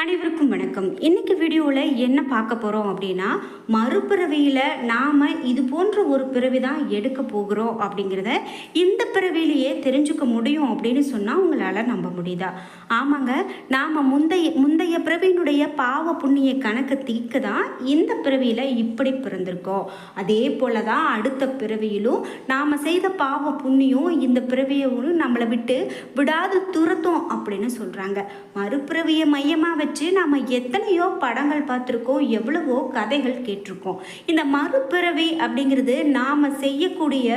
அனைவருக்கும் வணக்கம். இன்னைக்கு வீடியோவில் என்ன பார்க்க போகிறோம் அப்படின்னா மறுபிறவியில் நாம் இது போன்ற ஒரு பிறவி தான் எடுக்க போகிறோம் அப்படிங்கிறத இந்த பிறவியிலேயே தெரிஞ்சுக்க முடியும் அப்படின்னு சொன்னால் உங்களால் நம்ப முடியுதா? ஆமாங்க நாம் முந்தைய முந்தைய பிறவியினுடைய பாவ புண்ணிய கணக்கு தீர்க்க தான் இந்த பிறவியில் இப்படி பிறந்திருக்கோம். அதே போல தான் அடுத்த பிறவியிலும் நாம் செய்த பாவ புண்ணியம் இந்த பிறவியும் நம்மளை விட்டு விடாது துரத்தும் அப்படின்னு சொல்கிறாங்க மறுபிறவியை மையமாக வச்சு நாம் எத்தனையோ படங்கள் பார்த்துருக்கோம் எவ்வளவோ கதைகள் கேட்டிருக்கோம். இந்த மறுபிறவி அப்படிங்கிறது நாம் செய்யக்கூடிய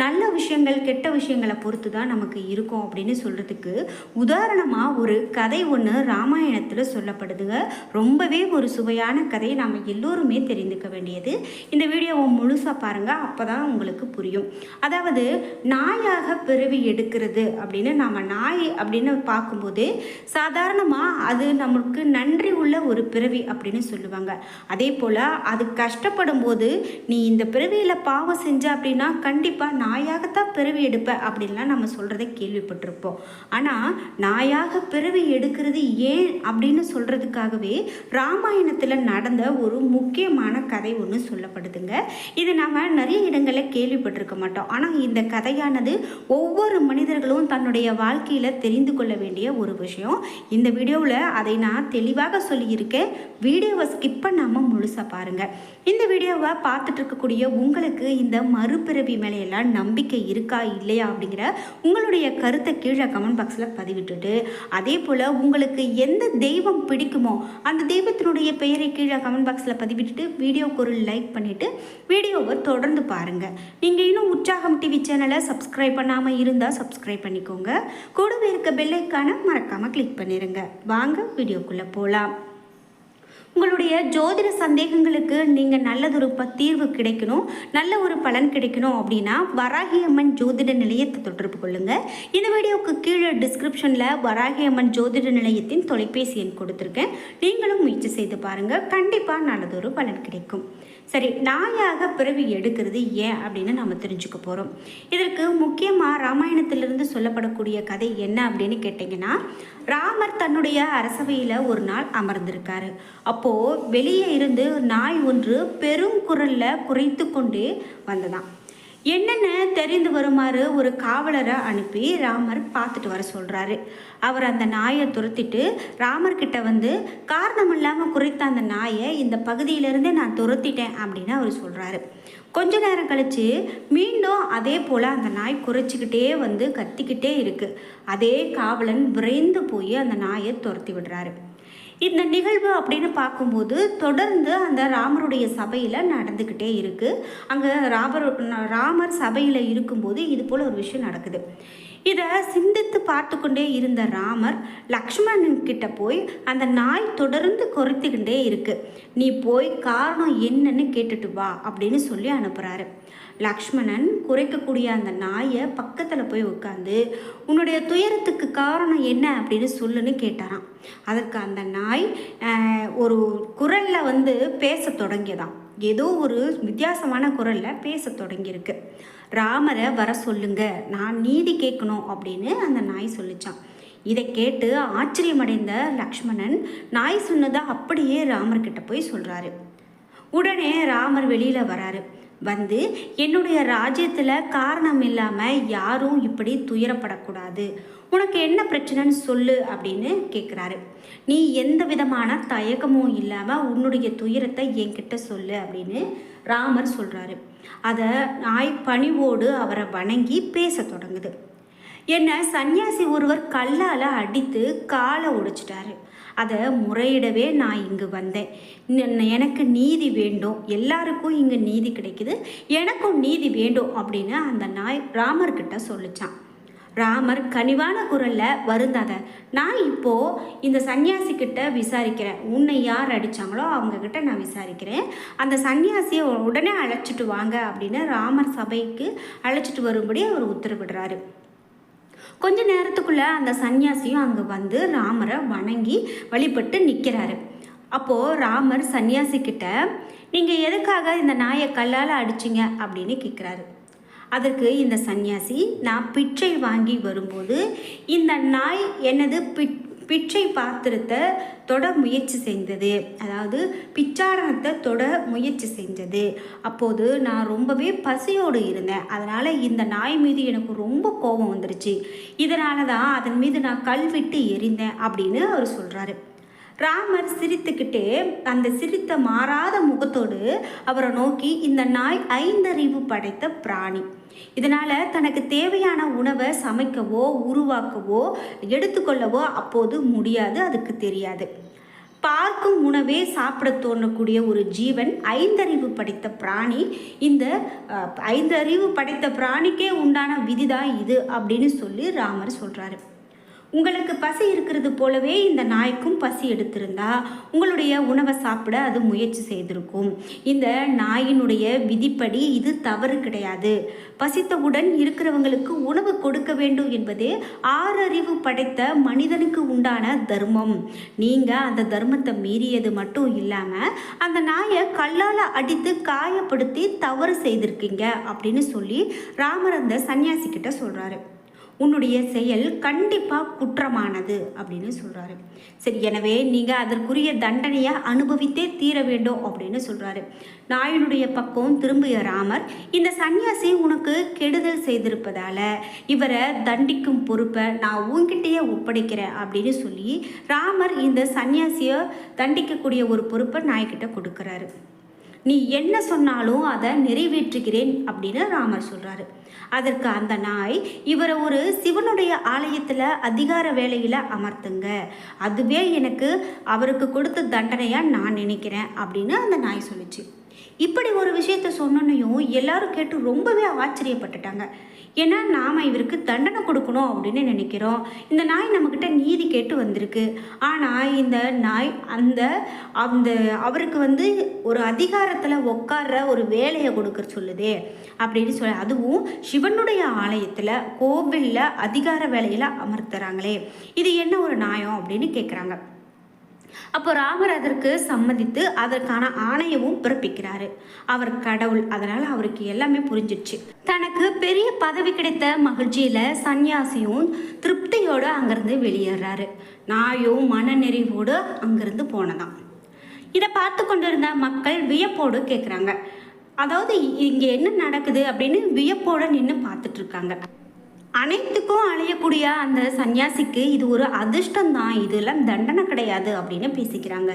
நல்ல விஷயங்கள் கெட்ட விஷயங்களை பொறுத்து தான் நமக்கு இருக்கும் அப்படின்னு சொல்கிறதுக்கு உதாரணமாக ஒரு கதை ஒன்று ராமாயணத்தில் சொல்லப்படுதுங்க. ரொம்பவே ஒரு சுவையான கதை நாம் எல்லோருமே தெரிந்துக்க வேண்டியது. இந்த வீடியோவை முழுசாக பாருங்கள் அப்போ தான் உங்களுக்கு புரியும். அதாவது நாயாக பிறவி எடுக்கிறது அப்படின்னு நாம் நாய் அப்படின்னு பார்க்கும்போது சாதாரணமாக அது நமக்கு நன்றி உள்ள ஒரு பிறவி அப்படின்னு சொல்லுவாங்க. அதே போல் அது கஷ்டப்படும் போது நீ இந்த பிறவியில் பாவம் செஞ்ச அப்படின்னா கண்டிப்பாக நாயாகத்தான் பிறவி எடுப்ப அப்படின்லாம் நம்ம சொல்கிறத கேள்விப்பட்டிருப்போம். ஆனால் நாயாக பிறவி எடுக்கிறது ஏன் அப்படின்னு சொல்கிறதுக்காகவே ராமாயணத்தில் நடந்த ஒரு முக்கியமான கதை ஒன்று சொல்லப்படுதுங்க. இது நம்ம நிறைய இடங்களில் கேள்விப்பட்டிருக்க மாட்டோம். ஆனால் இந்த கதையானது ஒவ்வொரு மனிதர்களும் தன்னுடைய வாழ்க்கையில் தெரிந்து கொள்ள வேண்டிய ஒரு விஷயம். இந்த வீடியோவில் அதை நான் தெளிவாக சொல்லியிருக்கேன். வீடியோவை ஸ்கிப் பண்ணாமல் முழுசாக பாருங்கள் இந்த வீடியோவை பார்த்துட்டு இருக்கக்கூடிய உங்களுக்கு இந்த மறுபிறவி மேலையெல்லாம் நம்பிக்கை இருக்கா இல்லையா அப்படிங்கிற உங்களுடைய கருத்தை கீழே கமெண்ட் பாக்ஸில் பதிவிட்டுட்டு அதே போல் உங்களுக்கு எந்த தெய்வம் பிடிக்குமோ அந்த தெய்வத்தினுடைய பெயரை கீழே கமெண்ட் பாக்ஸில் பதிவிட்டுட்டு வீடியோவுக்கு ஒரு லைக் பண்ணிவிட்டு வீடியோவை தொடர்ந்து பாருங்கள் நீங்கள் இன்னும் உற்சாகம் டிவி சேனலை சப்ஸ்கிரைப் பண்ணாமல் இருந்தால் சப்ஸ்கிரைப் பண்ணிக்கோங்க. கூடவே இருக்க பெல்லைக்கான மறக்காமல் கிளிக் பண்ணிடுங்க வாங்க வீடியோக்குள்ளே போகலாம் உங்களுடைய ஜோதிட சந்தேகங்களுக்கு நீங்கள் நல்லதொரு ப தீர்வு கிடைக்கணும். நல்ல ஒரு பலன் கிடைக்கணும் அப்படின்னா வராகி அம்மன் ஜோதிட நிலையத்தை தொடர்பு கொள்ளுங்கள் இந்த வீடியோவுக்கு கீழே டிஸ்கிரிப்ஷனில் வராகி அம்மன் ஜோதிட நிலையத்தின் தொலைபேசி எண் கொடுத்துருக்கேன். நீங்களும் முயற்சி செய்து பாருங்கள் கண்டிப்பாக நல்லதொரு பலன் கிடைக்கும். சரி நாயாக பிறவி எடுக்கிறது ஏன் அப்படின்னு நம்ம தெரிஞ்சுக்க போகிறோம் இதற்கு முக்கியமாக ராமாயணத்திலிருந்து சொல்லப்படக்கூடிய கதை என்ன அப்படின்னு கேட்டிங்கன்னா ராமர் தன்னுடைய அரசவையில் ஒரு நாள் அமர்ந்திருக்காரு. அப்போது வெளியே இருந்து நாய் ஒன்று பெருங்குரலில் குறைத்து கொண்டே வந்ததான் என்னென்ன தெரிந்து வருமாறு ஒரு காவலரை அனுப்பி ராமர் பார்த்துட்டு வர சொல்கிறாரு அவர் அந்த நாயை துரத்திட்டு ராமர்கிட்ட வந்து காரணம் இல்லாமல் குறைத்த அந்த நாயை இந்த பகுதியிலேருந்தே நான் துரத்திட்டேன் அப்படின்னு அவர் சொல்கிறாரு கொஞ்ச நேரம் கழித்து மீண்டும் அதே போல் அந்த நாய் குறைச்சிக்கிட்டே வந்து கத்திக்கிட்டே இருக்குது அதே காவலன் விரைந்து போய் அந்த நாயை துரத்தி விடுறாரு. இந்த நிகழ்வு அப்படின்னு பார்க்கும்போது தொடர்ந்து அந்த ராமருடைய சபையில் நடந்துக்கிட்டே இருக்குது அங்கே ராமர் ராமர் சபையில் இருக்கும்போது இது போல் ஒரு விஷயம் நடக்குது. இதை சிந்தித்து பார்த்து கொண்டே இருந்த ராமர் லக்ஷ்மணன் கிட்ட போய் அந்த நாய் தொடர்ந்து குறைத்துக்கிட்டே இருக்கு. நீ போய் காரணம் என்னன்னு கேட்டுட்டு வா அப்படின்னு சொல்லி அனுப்புகிறாரு லக்ஷ்மணன் குறைக்கக்கூடிய அந்த நாயை பக்கத்தில் போய் உட்காந்து உன்னுடைய துயரத்துக்கு காரணம் என்ன? அப்படின்னு சொல்லுன்னு கேட்டாராம். அதற்கு அந்த நாய் ஒரு குரலில் வந்து பேச தொடங்கியதான் ஏதோ ஒரு வித்தியாசமான குரலில் பேச தொடங்கியிருக்கு. ராமரை வர சொல்லுங்க நான் நீதி கேட்கணும் அப்படின்னு அந்த நாய் சொல்லிச்சான் இதை கேட்டு ஆச்சரியமடைந்த லக்ஷ்மணன் நாய் சொன்னதை அப்படியே ராமர்கிட்ட போய் சொல்கிறாரு உடனே ராமர் வெளியில் வராரு. வந்து என்னுடைய ராஜ்யத்தில் காரணம் இல்லாமல் யாரும் இப்படி துயரப்படக்கூடாது. உனக்கு என்ன பிரச்சனைன்னு சொல்லு அப்படின்னு கேட்குறாரு நீ எந்த விதமான தயக்கமும் இல்லாமல் உன்னுடைய துயரத்தை என்கிட்ட சொல்லு அப்படின்னு ராமர் சொல்கிறாரு அதை நாய் பணிவோடு அவரை வணங்கி பேச தொடங்குது. என்னை சன்னியாசி ஒருவர் கல்லால் அடித்து காலை உடைச்சிட்டாரு. அதை முறையிடவே நான் இங்கு வந்தேன். எனக்கு நீதி வேண்டும். எல்லாருக்கும் இங்கே நீதி கிடைக்குது. எனக்கும் நீதி வேண்டும் அப்படின்னு அந்த நாய் ராமர்கிட்ட சொல்லிச்சான். ராமர் கனிவான குரலில் வருந்தாத நான் இப்போது இந்த சன்னியாசிக்கிட்ட விசாரிக்கிறேன். உன்னை யார் அடித்தாங்களோ அவங்கக்கிட்ட நான் விசாரிக்கிறேன். அந்த சன்னியாசியை உடனே அழைச்சிட்டு வாங்க அப்படின்னு ராமர் சபைக்கு அழைச்சிட்டு வரும்படி அவர் உத்தரவிடுறாரு. கொஞ்ச நேரத்துக்குள்ளே அந்த சன்னியாசியும் அங்கே வந்து ராமரை வணங்கி வழிபட்டு நிற்கிறாரு அப்போது ராமர் சன்னியாசி கிட்ட நீங்கள் எதுக்காக இந்த நாயை கல்லால் அடிச்சிங்க? அப்படின்னு கேட்குறாரு அதற்கு இந்த சன்னியாசி நான் பிச்சை வாங்கி வரும்போது இந்த நாய் எனது பிட் பிச்சை பாத்திரத்தை தொட முயற்சி செய்தது அதாவது பிச்சாடனத்தை தொட முயற்சி செஞ்சது. அப்போது நான் ரொம்பவே பசியோடு இருந்தேன். அதனால் இந்த நாய் மீது எனக்கு ரொம்ப கோபம் வந்துருச்சு. இதனால தான் அதன் மீது நான் கல்விட்டு எரிந்தேன் அப்படின்னு அவர் சொல்கிறாரு ராமர் சிரித்துக்கிட்டே அந்த சிரித்த மாறாத முகத்தோடு அவரை நோக்கி இந்த நாய் ஐந்தறிவு படைத்த பிராணி. இதனால் தனக்கு தேவையான உணவை சமைக்கவோ உருவாக்கவோ எடுத்துக்கொள்ளவோ அப்போது முடியாது அதுக்கு தெரியாது. பார்க்கும் உணவே சாப்பிட தோணக்கூடிய ஒரு ஜீவன் ஐந்தறிவு படைத்த பிராணி. இந்த அஹ், ஐந்தறிவு படைத்த பிராணிக்கே உண்டான விதிதான் இது அப்படின்னு சொல்லி ராமர் சொல்கிறாரு உங்களுக்கு பசி இருக்கிறது போலவே இந்த நாய்க்கும் பசி எடுத்திருந்தா உங்களுடைய உணவை சாப்பிட அது முயற்சி செய்திருக்கும். இந்த நாயினுடைய விதிப்படி இது தவறு கிடையாது. பசித்தவுடன் இருக்கிறவங்களுக்கு உணவு கொடுக்க வேண்டும் என்பதே ஆறறிவு படைத்த மனிதனுக்கு உண்டான தர்மம். நீங்கள் அந்த தர்மத்தை மீறியது மட்டும் இல்லாமல் அந்த நாயை கல்லால் அடித்து காயப்படுத்தி தவறு செய்திருக்கீங்க அப்படின்னு சொல்லி ராமர் அந்த சன்னியாசிக்கிட்ட சொல்கிறாரு உன்னுடைய செயல் கண்டிப்பாக குற்றமானது அப்படின்னு சொல்கிறாரு சரி எனவே நீங்கள் அதற்குரிய தண்டனையை அனுபவித்தே தீர வேண்டும் அப்படின்னு சொல்கிறாரு நாயனுடைய பக்கம் திரும்பிய ராமர் இந்த சன்னியாசி உனக்கு கெடுதல் செய்திருப்பதால் இவரை தண்டிக்கும் பொறுப்பை நான் உன்கிட்டயே ஒப்படைக்கிறேன் அப்படின்னு சொல்லி ராமர் இந்த சன்னியாசியை தண்டிக்கக்கூடிய ஒரு பொறுப்பை நாய்கிட்ட கொடுக்குறாரு. நீ என்ன சொன்னாலும் அதை நிறைவேற்றுகிறேன் அப்படின்னு ராமர் சொல்கிறாரு அதற்கு அந்த நாய் இவரை ஒரு சிவனுடைய ஆலயத்தில் அதிகார வேலையில் அமர்த்துங்க. அதுவே எனக்கு அவருக்கு கொடுத்த தண்டனையாக நான் நினைக்கிறேன் அப்படின்னு அந்த நாய் சொல்லுச்சு. இப்படி ஒரு விஷயத்த சொன்னோன்னையும் எல்லாரும் கேட்டு ரொம்பவே ஆச்சரியப்பட்டுட்டாங்க. ஏன்னா நாம் இவருக்கு தண்டனை கொடுக்கணும் அப்படின்னு நினைக்கிறோம். இந்த நாய் நம்மக்கிட்ட நீதி கேட்டு வந்திருக்கு. ஆனால் இந்த நாய் அந்த அந்த அவருக்கு வந்து ஒரு அதிகாரத்தில் உட்கார்ற ஒரு வேலையை கொடுக்க சொல்லுதே அப்படின்னு சொல்லி அதுவும் சிவனுடைய ஆலயத்தில் கோவிலில் அதிகார வேலையில் அமர்த்துறாங்களே. இது என்ன ஒரு நியாயம் அப்படின்னு கேட்குறாங்க அப்போ ராமர் அதற்கு சம்மதித்து அதற்கான ஆணையமும் பிறப்பிக்கிறாரு. அவர் கடவுள் அதனால் அவருக்கு எல்லாமே புரிஞ்சிடுச்சு. தனக்கு பெரிய பதவி கிடைத்த மகிழ்ச்சியில் சன்னியாசியும் திருப்தியோடு அங்கேருந்து வெளியேறாரு. நாயும் மனநெறிவோடு அங்கேருந்து போனதாம். இதை பார்த்து கொண்டிருந்த மக்கள் வியப்போடு கேட்குறாங்க அதாவது இங்கே என்ன நடக்குது அப்படின்னு வியப்போடு நின்று பார்த்துட்டு இருக்காங்க. அனைத்துக்கும் அலையக்கூடிய அந்த சன்னியாசிக்கு இது ஒரு அதிர்ஷ்டம் தான் இதெல்லாம் தண்டனை கிடையாது அப்படின்னு பேசிக்கிறாங்க.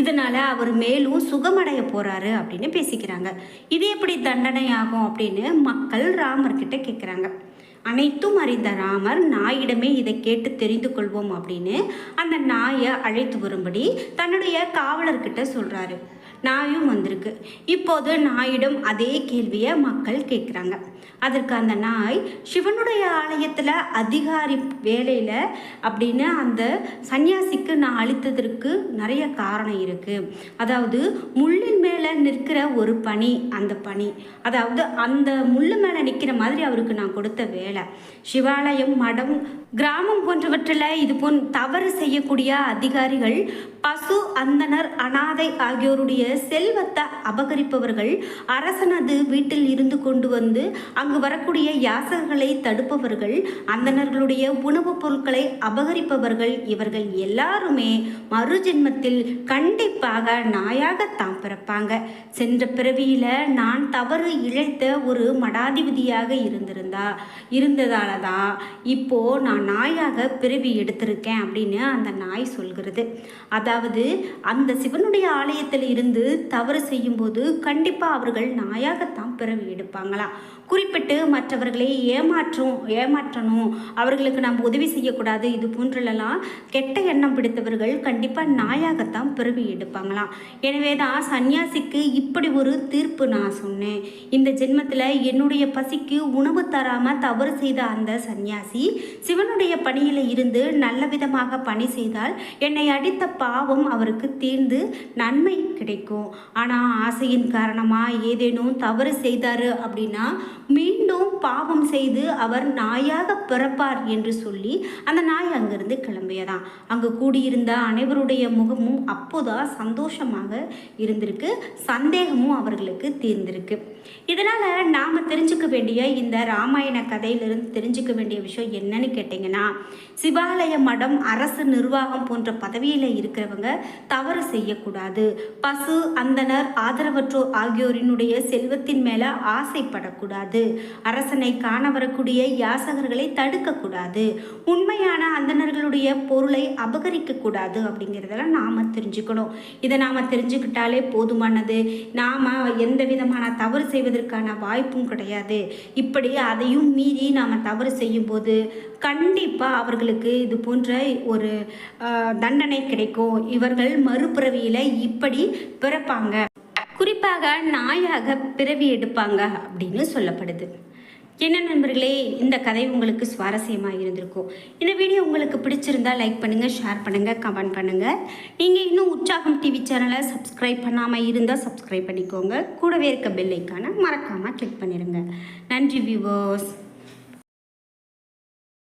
இதனால அவர் மேலும் சுகமடைய போறாரு அப்படின்னு பேசிக்கிறாங்க. இது எப்படி தண்டனை ஆகும் அப்படின்னு மக்கள் ராமர்கிட்ட கேட்குறாங்க அனைத்தும் அறிந்த ராமர் நாயிடமே இதை கேட்டு தெரிந்து கொள்வோம் அப்படின்னு அந்த நாயை அழைத்து வரும்படி தன்னுடைய காவலர்கிட்ட சொல்றாரு. நாயும் வந்திருக்கு. இப்போது நாயிடம் அதே கேள்வியை மக்கள் கேட்குறாங்க அதற்கு அந்த நாய் சிவனுடைய ஆலயத்தில் அதிகாரி வேலையில் அப்படின்னு அந்த சன்னியாசிக்கு நான் அளித்ததற்கு நிறைய காரணம் இருக்குது அதாவது முள்ளின் மேலே நிற்கிற ஒரு பணி அந்த பணி அதாவது அந்த முள்ளு மேலே நிற்கிற மாதிரி அவருக்கு நான் கொடுத்த வேலை. சிவாலயம் மடம் கிராமம் போன்றவற்றில் இது போன் தவறு செய்யக்கூடிய அதிகாரிகள் பசு அந்தனர் அனாதை ஆகியோருடைய செல்வத்தை அபகரிப்பவர்கள் அரசனது வீட்டில் இருந்து கொண்டு வந்து அங்கு வரக்கூடிய யாசகர்களை தடுப்பவர்கள் அந்தனர்களுடைய உணவுப் பொருட்களை அபகரிப்பவர்கள் இவர்கள் எல்லாருமே மறு ஜென்மத்தில் கண்டிப்பாக நாயாகத்தான் பிறப்பாங்க. சென்ற பிறவியில் நான் தவறு இழைத்த ஒரு மடாதிபதியாக இருந்திருந்தா இருந்ததால தான் இப்போ நான் நாயாக பிறவி எடுத்திருக்கேன் அப்படின்னு அந்த நாய் சொல்கிறது. அதாவது அந்த சிவனுடைய ஆலயத்தில் இருந்து தவறு செய்யும்போது கண்டிப்பாக அவர்கள் நாயாகத்தான் பிறவி எடுப்பாங்களாம் குறிப்பிட்டு மற்றவர்களை ஏமாற்றும் ஏமாற்றணும். அவர்களுக்கு நாம் உதவி செய்யக்கூடாது. இது போன்றலெல்லாம் கெட்ட எண்ணம் பிடித்தவர்கள் கண்டிப்பாக நாயாகத்தான் பிறவி எடுப்பாங்களாம். எனவே தான் சன்னியாசிக்கு இப்படி ஒரு தீர்ப்பு நான் சொன்னேன். இந்த ஜென்மத்தில் என்னுடைய பசிக்கு உணவு தராமல் தவறு செய்த அந்த சன்னியாசி சிவனுடைய பணியில் இருந்து நல்ல விதமாக பணி செய்தால் என்னை அடித்த பாவம் அவருக்கு தீர்ந்து நன்மை கிடைக்கும். ஆனால் ஆசையின் காரணமாக ஏதேனும் தவறு செய்தார் அப்படின்னா மீண்டும் பாவம் செய்து அவர் நாயாக பிறப்பார் என்று சொல்லி அந்த நாய் அங்கிருந்து கிளம்பியதான் அங்கு கூடியிருந்த அனைவருடைய முகமும் அப்போதான் சந்தோஷமாக இருந்திருக்கு. சந்தேகமும் அவர்களுக்கு தீர்ந்திருக்கு. இதனால் நாம் தெரிஞ்சுக்க வேண்டிய இந்த ராமாயண கதையிலிருந்து தெரிஞ்சுக்க வேண்டிய விஷயம் என்னன்னு கேட்டிங்கன்னா சிவாலய மடம் அரசு நிர்வாகம் போன்ற பதவியில் இருக்கிறவங்க தவறு செய்யக்கூடாது. பசு அந்தனர் ஆதரவற்றோர் ஆகியோரினுடைய செல்வத்தின் மேலே ஆசைப்படக்கூடாது. அரசனை காண வரக்கூடிய யாசகர்களை தடுக்கக்கூடாது. உண்மையான அந்தணர்களுடைய பொருளை அபகரிக்கக்கூடாது அப்படிங்கிறதெல்லாம் நாம் தெரிஞ்சுக்கணும். இதை நாம் தெரிஞ்சுக்கிட்டாலே போதுமானது. நாம் எந்த விதமான தவறு செய்வதற்கான வாய்ப்பும் கிடையாது. இப்படி அதையும் மீறி நாம் தவறு செய்யும்போது கண்டிப்பாக அவர்களுக்கு இது போன்ற ஒரு தண்டனை கிடைக்கும். இவர்கள் மறுபிறவியில் இப்படி பிறப்பாங்க. குறிப்பாக நாயாக பிறவி எடுப்பாங்க அப்படின்னு சொல்லப்படுது. என்ன நண்பர்களே இந்த கதை உங்களுக்கு சுவாரஸ்யமாக இருந்திருக்கும். இந்த வீடியோ உங்களுக்கு பிடிச்சிருந்தா லைக் பண்ணுங்கள் ஷேர் பண்ணுங்கள் கமெண்ட் பண்ணுங்கள் நீங்கள் இன்னும் உற்சாகம் டிவி சேனலை சப்ஸ்கிரைப் பண்ணாமல் இருந்தால் சப்ஸ்கிரைப் பண்ணிக்கோங்க. கூடவே இருக்க பெல் ஐக்கானை மறக்காமல் கிளிக் பண்ணிடுங்க நன்றி வியூவர்ஸ்